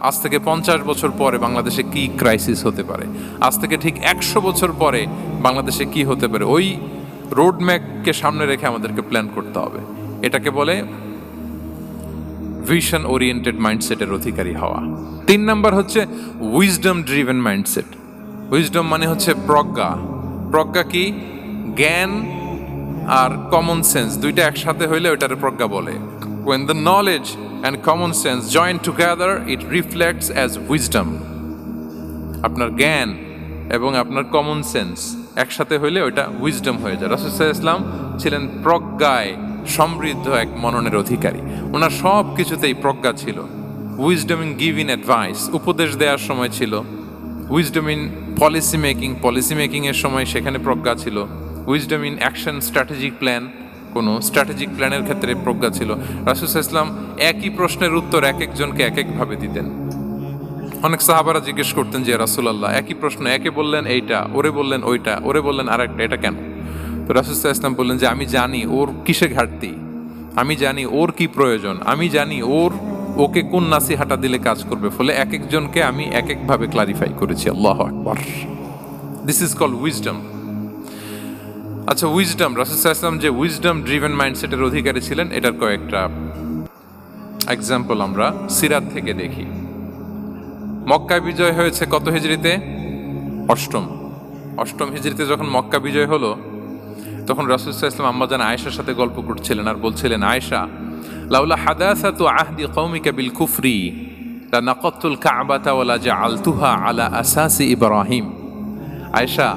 আজ থেকে পঞ্চাশ বছর পরে বাংলাদেশে কি ক্রাইসিস হতে পারে? আজ থেকে ঠিক একশো বছর পরে বাংলাদেশে কি হতে পারে? ওই রোড ম্যাপকে সামনে রেখে আমাদেরকে প্ল্যান করতে হবে। এটাকে বলে ভিশন ওরিয়েন্টেড মাইন্ডসেটের অধিকারী হওয়া। তিন নাম্বার হচ্ছে উইজডম ড্রিভেন মাইন্ডসেট উইজডম মানে হচ্ছে প্রজ্ঞা। প্রজ্ঞা কি? জ্ঞান আর কমন সেন্স দুইটা একসাথে হইলে ওটারে প্রজ্ঞা বলে। When the knowledge and common sense join together, it reflects as wisdom. আপনার জ্ঞান এবং আপনার কমন সেন্স একসাথে হইলে ওইটা উইজডম হয়ে যায়। রাসুসাহ ইসলাম ছিলেন প্রজ্ঞায় সমৃদ্ধ এক মননের অধিকারী। ওনার সব কিছুতেই প্রজ্ঞা ছিল। Wisdom in give in advice উপদেশ দেওয়ার সময় ছিল। Wisdom in policy making policy মেকিংয়ের সময় সেখানে প্রজ্ঞা ছিল। Wisdom in action strategic plan কোনো স্ট্র্যাটেজিক প্ল্যানের ক্ষেত্রে প্রজ্ঞা ছিল। রাসুসাহ ইসলাম একই প্রশ্নের উত্তর এক একজনকে এক একভাবে দিতেন। অনেক সাহাবারা জিজ্ঞেস করতেন যে রাসুলাল্লাহ, একই প্রশ্ন, একে বললেন এইটা, ওরে বললেন ওইটা, ওরে বললেন আরেকটা, এটা কেন? তো রাসুসাহ ইসলাম বললেন যে, আমি জানি ওর কিসে ঘাটতি, আমি জানি ওর কি প্রয়োজন, আমি জানি ওর, ওকে কোন নাসিহাটা দিলে কাজ করবে, ফলে এক একজনকে আমি এক একভাবে ক্লারিফাই করেছি। আল্লাহ আকবর। দিস ইজ কল উইজডম আচ্ছা উইজডম রাসুসাহ ইসলাম যে উইজডম ড্রিভেন মাইন্ডসেটের অধিকারী ছিলেন, এটার কয়েকটা এক্সাম্পল আমরা সিরাত থেকে দেখি। মক্কা বিজয় হয়েছে কত হিজড়িতে? অষ্টম। অষ্টম হিজড়িতে যখন মক্কা বিজয় হলো, তখন রাসুলসাহ ইসলাম আম্মাজান আয়েশার সাথে গল্প করছিলেন আর বলছিলেন, আয়েশা, লাউলা হাদাসা তু আহদি কৌমিকা বিল কুফরি, লা নাকাতুল কাবাতা ওয়ালা জাআলতুহা আলা আসাসি ইব্রাহিম। আয়েশা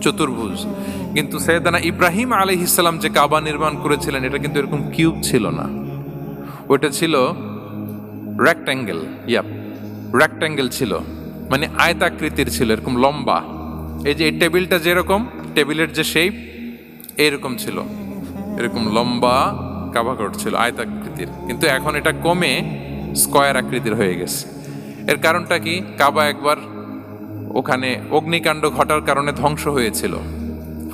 চতুর্ভুজ। কিন্তু সৈয়দানা ইব্রাহিম আলী ইসলাম যে কাবা নির্মাণ করেছিলেন, এটা কিন্তু এরকম কিউব ছিল না। ওটা ছিল রেক্ট্যাঙ্গেল ইয়াপ রেক্ট্যাঙ্গেল ছিল। মানে আয়তাকৃতির ছিল, এরকম লম্বা। এই যে এই টেবিলটা যেরকম, টেবিলের যে শেপ এরকম ছিল। এরকম লম্বা কাবা কাবাঘর ছিল, আয়তাকৃতির। কিন্তু এখন এটা কমে স্কয়ার আকৃতির হয়ে গেছে। এর কারণটা কি? কাবা একবার ওখানে অগ্নিকাণ্ড ঘটার কারণে ধ্বংস হয়েছিল।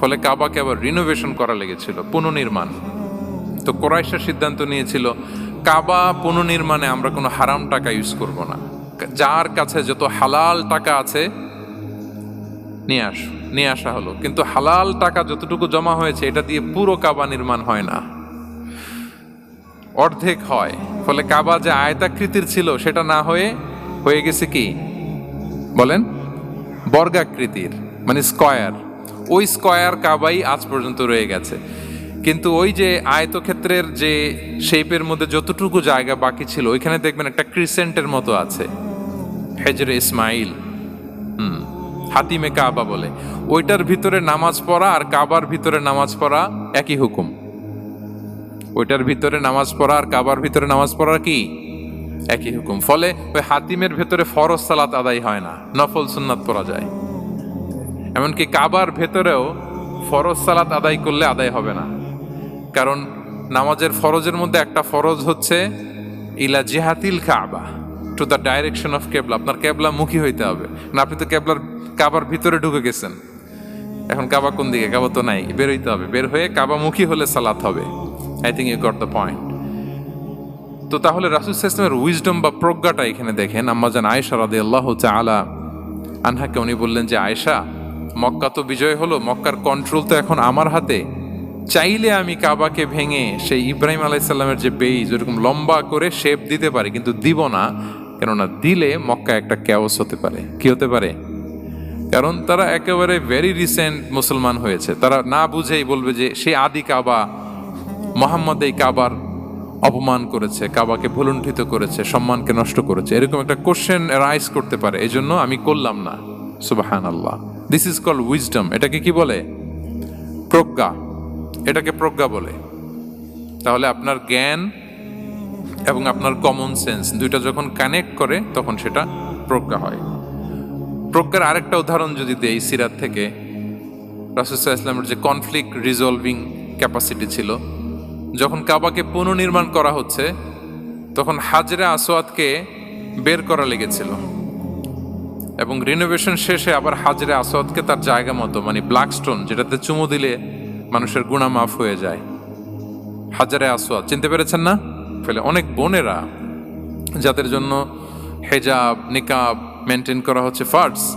ফলে কাবাকে আবার রিনোভেশন করা লেগেছিল, পুনর্নির্মাণ। তো কোরাইশা সিদ্ধান্ত নিয়েছিল, কাবা পুনর্নির্মাণে আমরা কোনো হারাম টাকা ইউজ করব না। যার কাছে যত হালাল টাকা আছে, নিয়ে আস, নিয়ে আসা হলো। কিন্তু হালাল টাকা যতটুকু জমা হয়েছে, এটা দিয়ে পুরো কাবা নির্মাণ হয় না। অর্ধেক হয়। ফলে কাবা যে আয়তাকৃতির ছিল, সেটা না হয়ে হয়ে গেছে কি? বলেন। বর্গাকৃতির মানে স্কয়ার। ওই স্কয়ার কাবাই আজ পর্যন্ত রয়ে গেছে। কিন্তু ওই যে আয়তক্ষেত্রের যে শেপের মধ্যে যতটুকু জায়গা বাকি ছিল, ওইখানে দেখবেন একটা ক্রিসেন্টের মতো আছে। হেজরে ইসমাইল, হুম, হাতিমে কাবা বলে। ওইটার ভিতরে নামাজ পড়া আর কাবার ভিতরে নামাজ পড়া একই হুকুম। ওইটার ভিতরে নামাজ পড়া আর কাবার ভিতরে নামাজ পড়া কি? একই হুকুম। ফলে ওই হাতিমের ভেতরে ফরজ সালাত আদায় হয় না, নফল সুন্নাত পড়া যায়। এমনকি কাবার ভেতরেও ফরজ সালাত আদায় করলে আদায় হবে না। কারণ নামাজের ফরজের মধ্যে একটা ফরজ হচ্ছে, ইলা জিহাতিল কাবা টু দ্য ডাইরেকশন অফ কেবলা। আপনার কেবলা মুখী হইতে হবে। না, আপনি তো কেবলার, কাবার ভিতরে ঢুকে গেছেন। এখন কাবা কোন দিকে? কাবা তো নাই। বের হইতে হবে। বের হয়ে কাবা মুখী হলে সালাত হবে। I think you got the point তো তাহলে রাসুল ইসলামের উইজডম বা প্রজ্ঞাটা এখানে দেখেন। আম্মাজান আয়েশা রাদে আল্লাহ আলা আনহাকে উনি বললেন যে, আয়েশা, মক্কা তো বিজয় হলো, মক্কার কন্ট্রোল তো এখন আমার হাতে। চাইলে আমি কাবাকে ভেঙে সেই ইব্রাহিম আলাইসাল্লামের যে বেইজ ওরকম লম্বা করে শেপ দিতে পারি, কিন্তু দিব না। কেননা দিলে মক্কা একটা ক্যাওস হতে পারে। কি হতে পারে? কারণ তারা একেবারে ভেরি রিসেন্ট মুসলমান হয়েছে। তারা না বুঝেই বলবে যে, সে আদি কাবা, মোহাম্মদ এই কাবার অপমান করেছে, কাবাকে ভুলুণ্ঠিত করেছে, সম্মানকে নষ্ট করেছে, এরকম একটা কোশ্চেন রাইজ করতে পারে এই জন্য আমি করলাম না। সুবাহান আল্লাহ দিস ইজ কল উইজডম এটাকে কি বলে? প্রজ্ঞা। এটাকে প্রজ্ঞা বলে। তাহলে আপনার জ্ঞান এবং আপনার কমন সেন্স দুইটা যখন কানেক্ট করে, তখন সেটা প্রজ্ঞা হয়। প্রজ্ঞার আরেকটা উদাহরণ যদি দেই সিরাত থেকে রাসুসাহ ইসলামের যে কনফ্লিক্ট রিজলভিং ক্যাপাসিটি ছিল যখন কাবাকে পুনর্নির্মাণ করা হচ্ছে, তখন হাজরা আসোয়াদকে বের করা লেগেছিল। এবং রিনোভেশন শেষে আবার হাজরে আসওয়াদকে তার জায়গা মতো মানে ব্ল্যাক স্টোন যেটাতে চুমু দিলে মানুষের গুণা মাফ হয়ে যায়। হাজারে আসওয়াদ, চিনতে পেরেছেন না? ফেলে অনেক বোনেরা যাদের জন্য হেজাব, নিকাব মেনটেন করা হচ্ছে ফার্স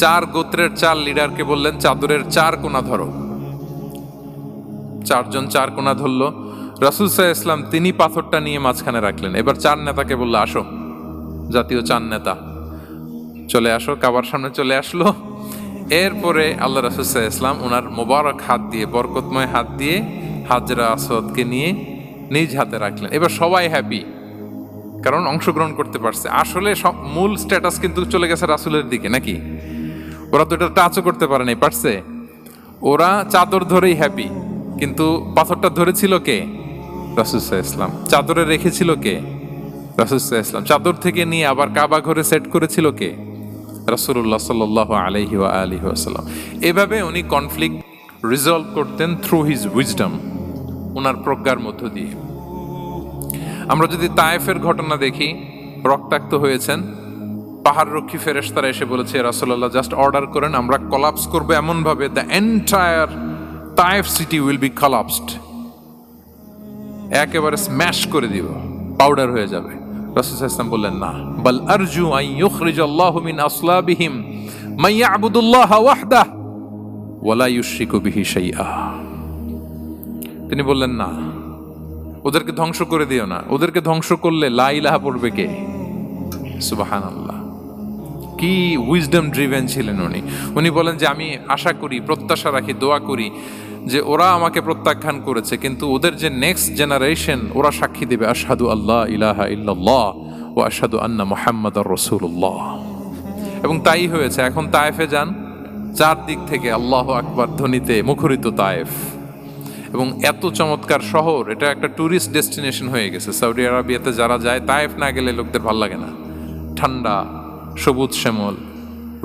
চার গোত্রের চার লিডারকে বললেন, চাদরের চার কোনা ধরো। চারজন চার কোনা ধরলো। রাসুল সাহ ইসলাম তিনি পাথরটা নিয়ে মাঝখানে রাখলেন। এবার চার নেতাকে বলল, আসো। জাতীয় চার নেতা। চলে আসো, কাবার সামনে চলে আসলো। এরপরে আল্লাহ রাসুল সাহ ইসলাম ওনার মোবারক হাত দিয়ে, বরকতময় হাত দিয়ে হাজরা আসদকে নিয়ে নিজ হাতে রাখলেন। এবার সবাই হ্যাপি কারণ অংশগ্রহণ করতে পারছে। আসলে সব মূল স্ট্যাটাস কিন্তু চলে গেছে রাসুলের দিকে, নাকি? ওরা তো এটা টাচও করতে পারে নাই, পারছে? ওরা চাদর ধরেই হ্যাপি কিন্তু পাথরটা ধরেছিল কে? রাসুসাহ ইসলাম চাদরে রেখেছিল কে? রাসুসাহ ইসলাম চাদর থেকে নিয়ে আবার কাবা ঘরে সেট করেছিল কে? রাসুল্লাহ সাল আলহি আলহি আসাল্লাম এভাবে উনি কনফ্লিক্ট রিজলভ করতেন থ্রু হিজ উইজডম ওনার প্রজ্ঞার মধ্য দিয়ে। আমরা যদি তায়েফের ঘটনা দেখি, রক্তাক্ত হয়েছেন পাহাড় রক্ষী ফেরেশতারা এসে বলেছে রাসূলুল্লাহ জাস্ট অর্ডার করেন, আমরা কলাপস করব এমনভাবে the entire Taif city will be collapsed একেবারে স্ম্যাশ করে দিব পাউডার হয়ে যাবে। রাসূল ইসলাম বললেন, না। বাল আরজু আন ইউখরিজ আল্লাহু মিন আসলাবিহিম, মান ইয়াবুদুল্লাহ ওয়াহদাহ ওয়ালা ইউশরিকু বিহি শাইআ। তিনি বললেন, না, ওদেরকে ধ্বংস করে দিও না। ওদেরকে ধ্বংস করলে লাইলাহা পড়বে কে? সুবাহান আল্লাহ কি উইজডম ড্রিভেন ছিলেন উনি। উনি বলেন যে, আমি আশা করি, প্রত্যাশা রাখি, দোয়া করি যে, ওরা আমাকে প্রত্যাখ্যান করেছে, কিন্তু ওদের যে নেক্সট জেনারেশন ওরা সাক্ষী দেবে, আশহাদু আল্লাহ ইলাহা ইল্লাল্লাহ ও আশহাদু আন্না মোহাম্মদ রসুল্লাহ এবং তাই হয়েছে। এখন তায়েফে যান, চারদিক থেকে আল্লাহ আকবার ধ্বনিতে মুখরিত তায়েফ। এবং এত চমৎকার শহর, এটা একটা ট্যুরিস্ট ডেস্টিনেশন হয়ে গেছে। সৌদি আরবিয়াতে যারা যায়, তায়েফ না গেলে লোকদের ভালো লাগে না। ঠান্ডা সবুজ শ্যামল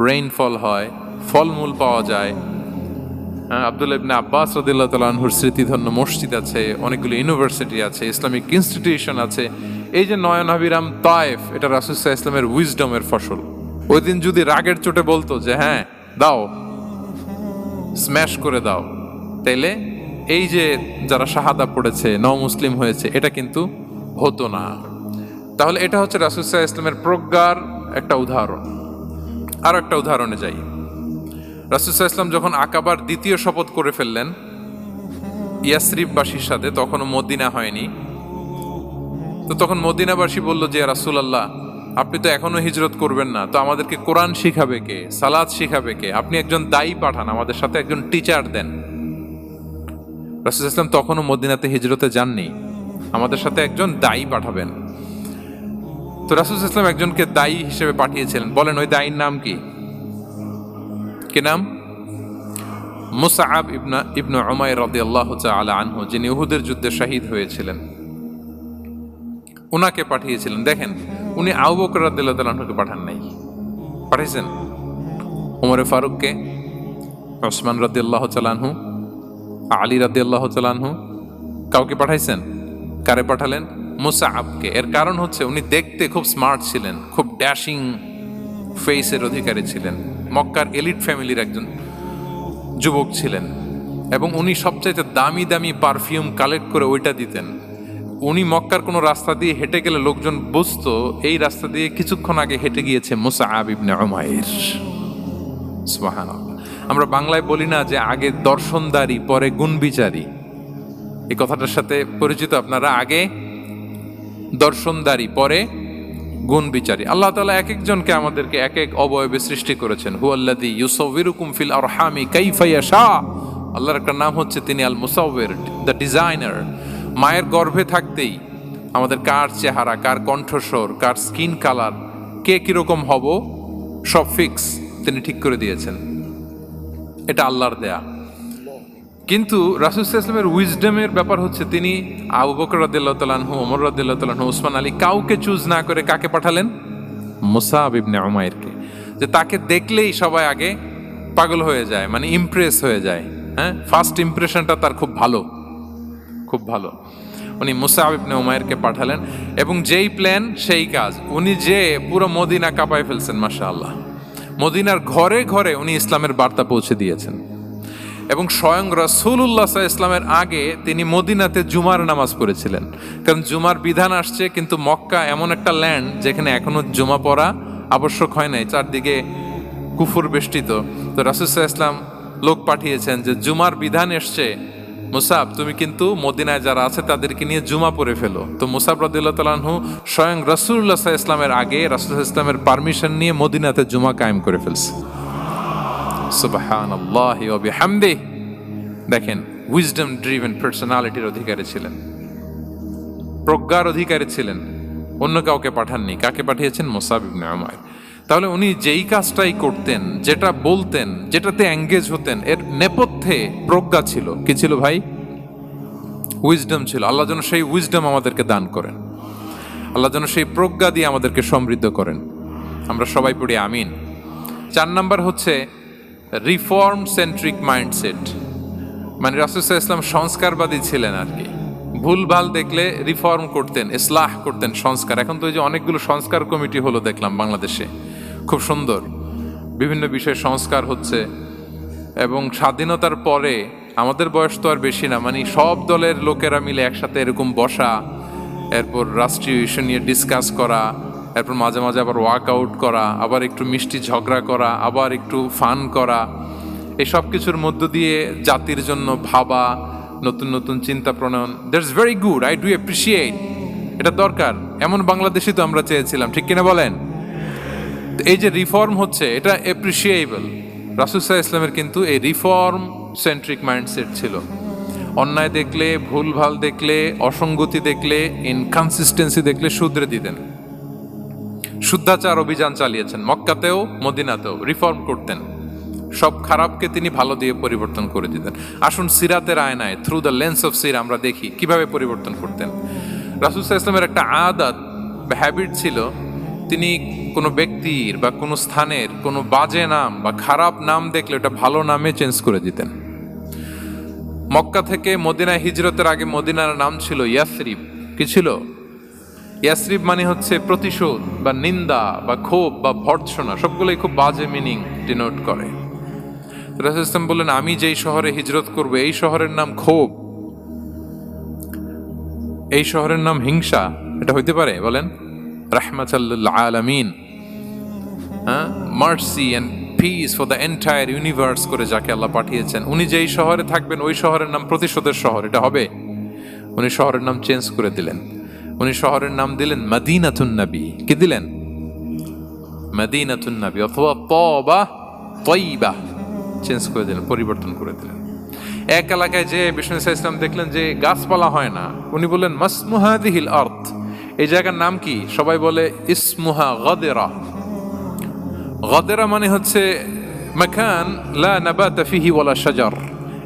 রেইনফল হয়, ফলমূল পাওয়া যায়। আব্দুল ইবনে আব্বাস রদিল্লাহ তালাহুর স্মৃতিধন্য মসজিদ আছে, অনেকগুলো ইউনিভার্সিটি আছে, ইসলামিক ইনস্টিটিউশন আছে। এই যে নয়ন আবিরাম তায়েফ, এটা রাসুসাহ ইসলামের উইজডমের ফসল। ওই দিন যদি রাগের চোটে বলতো যে হ্যাঁ দাও স্ম্যাশ করে দাও। তাইলে এই যে যারা শাহাদা পড়েছে ন মুসলিম হয়েছে, এটা কিন্তু হতো না। তাহলে এটা হচ্ছে রাসুসাহ ইসলামের প্রজ্ঞার একটা উদাহরণ। আর একটা উদাহরণে যাই। রাসুসাহ ইসলাম যখন আকাবার দ্বিতীয় শপথ করে ফেললেন ইয়াসরিফবাসীর সাথে, তখনও মদিনা হয়নি। তো তখন মদিনাবাসী বলল যে রাসুল আল্লাহ আপনি তো এখনও হিজরত করবেন না। তো আমাদেরকে কোরআন শিখাবে কে? সালাদ শিখাবে কে? আপনি একজন দায়ী পাঠান, আমাদের সাথে একজন টিচার দেন। রাসুল ইসলাম তখনও মদিনাতে হিজরতে যাননি। আমাদের সাথে একজন দায়ী পাঠাবেন। তো রাসুল ইসলাম একজনকে দায়ী হিসেবে পাঠিয়েছিলেন। বলেন, ওই দায়ীর নাম কি? কি নাম? মুসাআব ইবনা, ইবনু উমাইর রাদিয়াল্লাহু তাআলা আনহু, যিনি উহুদের যুদ্ধে শহীদ হয়েছিলেন। উনাকে পাঠিয়েছিলেন। দেখেন, উনি আবু বকর রাদিয়াল্লাহু তাআলা আনহুকে পাঠান নাই। পাঠিয়েছেন? ওমরে ফারুককে, ওসমান রাদিয়াল্লাহু তাআলা আনহু, আলী রাদিয়াল্লাহু তাআলা আনহু। কাউকে পাঠাইছেন? কারে পাঠালেন? মুসাআবকে। এর কারণ হচ্ছে উনি দেখতে খুব স্মার্ট ছিলেন, খুব ড্যাশিং ফেসের অধিকারী ছিলেন। মক্কার এলিট ফ্যামিলির একজন যুবক ছিলেন এবং উনি সবচাইতে দামি দামি পারফিউম কালেক্ট করে ওইটা দিতেন। উনি মক্কার কোনো রাস্তা দিয়ে হেঁটে গেলে লোকজন বুঝতো, এই রাস্তা দিয়ে কিছুক্ষণ আগে হেঁটে গিয়েছে মুসা আবিবনে উমাইর। সুবহানাল্লাহ। আমরা বাংলায় বলি না যে আগে দর্শনদারি, পরে গুণবিচারী। এই কথাটার সাথে পরিচিত আপনারা আগে দর্শনদারি পরে গুণ বিচারী। আল্লাহ তালা এক একজনকে আমাদেরকে এক এক অবয়বে সৃষ্টি করেছেন। হুয়াল্লাদি ইউসাউবিরুকুম ফিল আরহামি কাইফা ইয়াশা। আল্লাহর একটা নাম হচ্ছে তিনি আল মুসাউবির দ্য ডিজাইনার। মায়ের গর্ভে থাকতেই আমাদের কার চেহারা, কার কণ্ঠস্বর, কার স্কিন কালার, কে কীরকম হব, সব ফিক্স তিনি ঠিক করে দিয়েছেন। এটা আল্লাহর দেয়া। কিন্তু রাসুল ইসলামের উইজডমের ব্যাপার হচ্ছে তিনি আবু বকর রাদিল্লাহ তালাহু ওমর রাদিল্লাহ তালাহু ওসমান আলী কাউকে চুজ না করে কাকে পাঠালেন? মুসাব ইবনে উমাইরকে। যে তাকে দেখলেই সবাই আগে পাগল হয়ে যায় মানে ইমপ্রেস হয়ে যায় হ্যাঁ? ফার্স্ট ইমপ্রেশনটা তার খুব ভালো খুব ভালো। উনি মুসাব ইবনে উমাইরকে পাঠালেন এবং যেই প্ল্যান সেই কাজ। উনি যে পুরো মদিনা কাঁপায় ফেলছেন মাশা আল্লাহ মদিনার ঘরে ঘরে উনি ইসলামের বার্তা পৌঁছে দিয়েছেন। এবং স্বয়ং রসুল্লাহ ইসলামের আগে তিনি মদিনাতে জুমার নামাজ পড়েছিলেন। কারণ জুমার বিধান আসছে, কিন্তু মক্কা এমন একটা ল্যান্ড যেখানে এখনও জুমা পড়া আবশ্যক হয় নাই, চারদিকে কুফুর বেষ্টিত। তো রাসুসাহ ইসলাম লোক পাঠিয়েছেন যে, জুমার বিধান এসছে। মুসাব, তুমি কিন্তু মদিনায় যারা আছে তাদেরকে নিয়ে জুমা পড়ে ফেলো। তো মুসাব রদুল্লাহ তালাহু স্বয়ং রসুল্লাহ ইসলামের আগে রাসুল ইসলামের পারমিশন নিয়ে মদিনাতে জুমা কায়েম করে ফেলছে। সুবাহান আল্লাহ হামদে দেখেন উইজডম ড্রিভেন পার্সোনালিটির অধিকারী ছিলেন। প্রজ্ঞার অধিকারী ছিলেন। অন্য কাউকে পাঠাননি। কাকে পাঠিয়েছেন? মোসাব ইবনে তাহলে উনি যেই কাজটাই করতেন, যেটা বলতেন, যেটাতে এঙ্গেজ হতেন, এর নেপথ্যে প্রজ্ঞা ছিল। কি ছিল ভাই? উইজডম ছিল। আল্লাহ যেন সেই উইজডম আমাদেরকে দান করেন। আল্লাহ যেন সেই প্রজ্ঞা দিয়ে আমাদেরকে সমৃদ্ধ করেন। আমরা সবাই পড়ি আমিন। চার নাম্বার হচ্ছে রিফর্ম সেন্ট্রিক মাইন্ডসেট মানে রাসুসাহ ইসলাম সংস্কারবাদী ছিলেন আর কি। ভুলভাল দেখলে রিফর্ম করতেন, ইসলাহ করতেন সংস্কার। এখন তো ওই যে অনেকগুলো সংস্কার কমিটি হলো দেখলাম বাংলাদেশে। খুব সুন্দর। বিভিন্ন বিষয়ে সংস্কার হচ্ছে এবং স্বাধীনতার পরে আমাদের বয়স তো আর বেশি না মানে সব দলের লোকেরা মিলে একসাথে এরকম বসা, এরপর রাষ্ট্রীয় ইস্যু নিয়ে ডিসকাস করা এরপর মাঝে মাঝে আবার ওয়ার্ক আউট করা, আবার একটু মিষ্টি ঝগড়া করা, আবার একটু ফান করা। এই সব কিছুর মধ্য দিয়ে জাতির জন্য ভাবা, নতুন নতুন চিন্তা প্রণয়ন that's very good I do appreciate এটা দরকার। এমন বাংলাদেশই তো আমরা চেয়েছিলাম, ঠিক কিনা বলেন? এই যে রিফর্ম হচ্ছে, এটা অ্যাপ্রিসিয়েবল রাসুসাহ ইসলামের কিন্তু এই রিফর্ম সেন্ট্রিক মাইন্ডসেট ছিল। অন্যায় দেখলে ভুলভাল দেখলে, অসঙ্গতি দেখলে ইনকনসিস্টেন্সি দেখলে শুধরে দিতেন। শুদ্ধাচার অভিযান চালিয়েছেন, মক্কাতেও, মদিনাতেও রিফর্ম করতেন। সব খারাপকে তিনি ভালো দিয়ে পরিবর্তন করে দিতেন। আসুন সিরাতের আয়নায় থ্রু দ্য লেন্স অফ সির আমরা দেখি কীভাবে পরিবর্তন করতেন। রাসুসাহ ইসলামের একটা আদাত বা হ্যাবিট ছিল, তিনি কোনো ব্যক্তির বা কোনো স্থানের কোনো বাজে নাম বা খারাপ নাম দেখলে ওটা ভালো নামে চেঞ্জ করে দিতেন। মক্কা থেকে মদিনা হিজরতের আগে মদিনার নাম ছিল ইয়াসরিব। কি ছিল? ইয়াসরিব মানে হচ্ছে প্রতিশোধ বা নিন্দা বা ক্ষোভ বা ভর্ৎসনা, সবগুলোই খুব বাজে মিনিং ডিনোট করে। ইসলাম বললেন, আমি যেই শহরে হিজরত করব, এই শহরের নাম ক্ষোভ। এই শহরের নাম হিংসা। এটা হইতে পারে, বলেন রাহমাতাল্লাহ আলামিন। হ্যাঁ? Mercy and peace for the entire universe করে যাকে আল্লাহ পাঠিয়েছেন। উনি যেই শহরে থাকবেন, ওই শহরের নাম প্রতিশোধের শহর। এটা হবে। উনি শহরের নাম চেঞ্জ করে দিলেন। উনি শহরের নাম দিলেন মাদিনাতুন নবী। কি দিলেন? মাদিনাতুন নবী অথবা তবা তৈবা। চেঞ্জ করে দিলেন, পরিবর্তন করে দিলেন। এক এলাকায় যে বিষ্ণু ইসলাম দেখলেন যে গাছপালা হয় না, উনি বললেন মাসমুহাদিহিল আর্থ এই জায়গার নাম কি? সবাই বলে, ইসমুহা গদেরা। গদেরা মানে হচ্ছে মাখান, লা নাবাতা ফিহি ওয়ালা শাজার।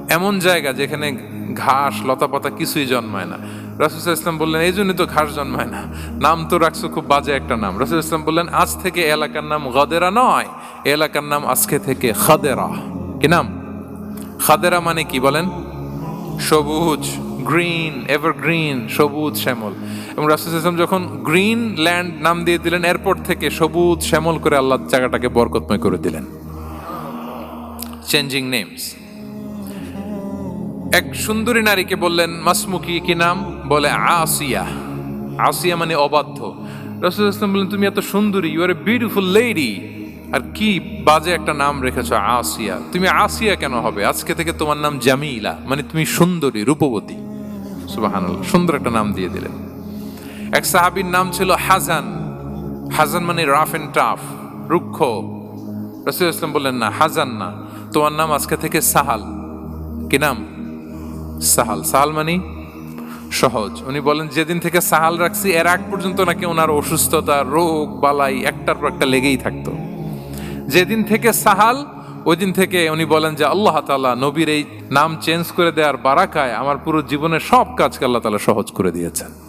এমন জায়গা যেখানে ঘাস, লতাপাতা কিছুই জন্মায় না। রাসুল ইসলাম বললেন, এই জন্যই তো ঘাস জন্মায় না। নাম তো রাখছো খুব বাজে একটা নাম। রাসুল ইসলাম বললেন, আজ থেকে এলাকার নাম গদেরা নয় এলাকার নাম আজকে থেকে খাদেরা। কি নাম? খাদেরা মানে কি বলেন? সবুজ, গ্রিন এভার গ্রিন সবুজ শ্যামল। এবং রাসুল ইসলাম যখন গ্রিন ল্যান্ড নাম দিয়ে দিলেন, এরপর থেকে সবুজ শ্যামল করে আল্লাহ জায়গাটাকে বরকতময় করে দিলেন। চেঞ্জিং নেমস এক সুন্দরী নারীকে বললেন মাসমুকি কি নাম? বলে আসিয়া আসিয়া মানে অবাধ্য। রসুল ইসলাম বললেন, তুমি এত সুন্দরী you are a beautiful lady আর কি বাজে একটা নাম রেখেছ, আসিয়া। তুমি আসিয়া কেন হবে? আজকে থেকে তোমার নাম জামিলা মানে তুমি সুন্দরী, রূপবতী। সুবাহান সুন্দর একটা নাম দিয়ে দিলেন। এক সাহাবীর নাম ছিল হাজান। হাজান মানে রাফ এন্ড টাফ রুক্ষ। রসুল ইসলাম বললেন, না, হাজান না, তোমার নাম আজকে থেকে সাহাল। কি নাম? সাহাল। সাহাল মানে সহজ। উনি বলেন, যেদিন থেকে সাহাল রাখছি, এর আগ পর্যন্ত নাকি ওনার অসুস্থতা, রোগ, বালাই একটার পর একটা লেগেই থাকতো। যেদিন থেকে সাহাল ওই দিন থেকে উনি বলেন যে, আল্লাহ তালা নবীর এই নাম চেঞ্জ করে দেওয়ার বারাকায় আমার পুরো জীবনের সব কাজকে আল্লাহ তালা সহজ করে দিয়েছেন।